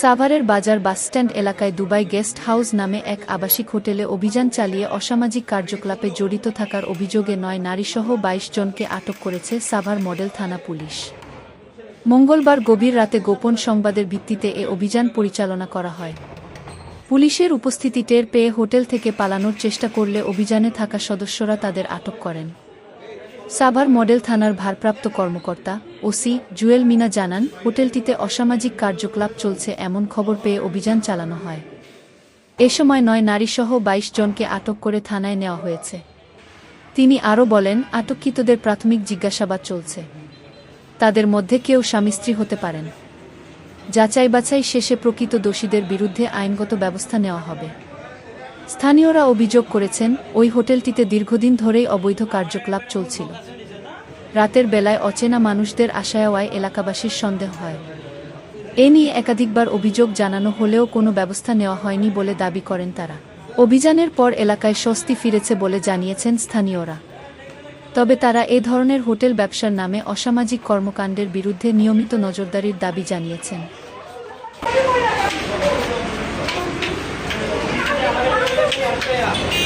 সাভারের বাজার বাসস্ট্যান্ড এলাকায় দুবাই গেস্ট হাউস নামে এক আবাসিক হোটেলে অভিযান চালিয়ে অসামাজিক কার্যকলাপে জড়িত থাকার অভিযোগে নয় নারীসহ বাইশ জনকে আটক করেছে সাভার মডেল থানা পুলিশ। মঙ্গলবার গভীর রাতে গোপন সংবাদের ভিত্তিতে এ অভিযান পরিচালনা করা হয়। পুলিশের উপস্থিতি টের পেয়ে হোটেল থেকে পালানোর চেষ্টা করলে অভিযানে থাকা সদস্যরা তাদের আটক করেন। সাভার মডেল থানার ভারপ্রাপ্ত কর্মকর্তা ওসি জুয়েল মিনা জানান, হোটেলটিতে অসামাজিক কার্যকলাপ চলছে এমন খবর পেয়ে অভিযান চালানো হয়। এ সময় নয় নারীসহ বাইশ জনকে আটক করে থানায় নেওয়া হয়েছে। তিনি আরও বলেন, আটককৃতদের প্রাথমিক জিজ্ঞাসাবাদ চলছে। তাদের মধ্যে কেউ স্বামী স্ত্রী হতে পারেন। যাচাই বাছাই শেষে প্রকৃত দোষীদের বিরুদ্ধে আইনগত ব্যবস্থা নেওয়া হবে। স্থানীয়রা অভিযোগ করেছেন, ওই হোটেলটিতে দীর্ঘদিন ধরেই অবৈধ কার্যকলাপ চলছিল। রাতের বেলায় অচেনা মানুষদের আশায়াওয়ায় এলাকাবাসীর সন্দেহ হয়। এ নিয়ে একাধিকবার অভিযোগ জানানো হলেও কোনো ব্যবস্থা নেওয়া হয়নি বলে দাবি করেন তারা। অভিযানের পর এলাকায় স্বস্তি ফিরেছে বলে জানিয়েছেন স্থানীয়রা। তবে তারা এ ধরনের হোটেল ব্যবসার নামে অসামাজিক কর্মকাণ্ডের বিরুদ্ধে নিয়মিত নজরদারির দাবি জানিয়েছেন। 对呀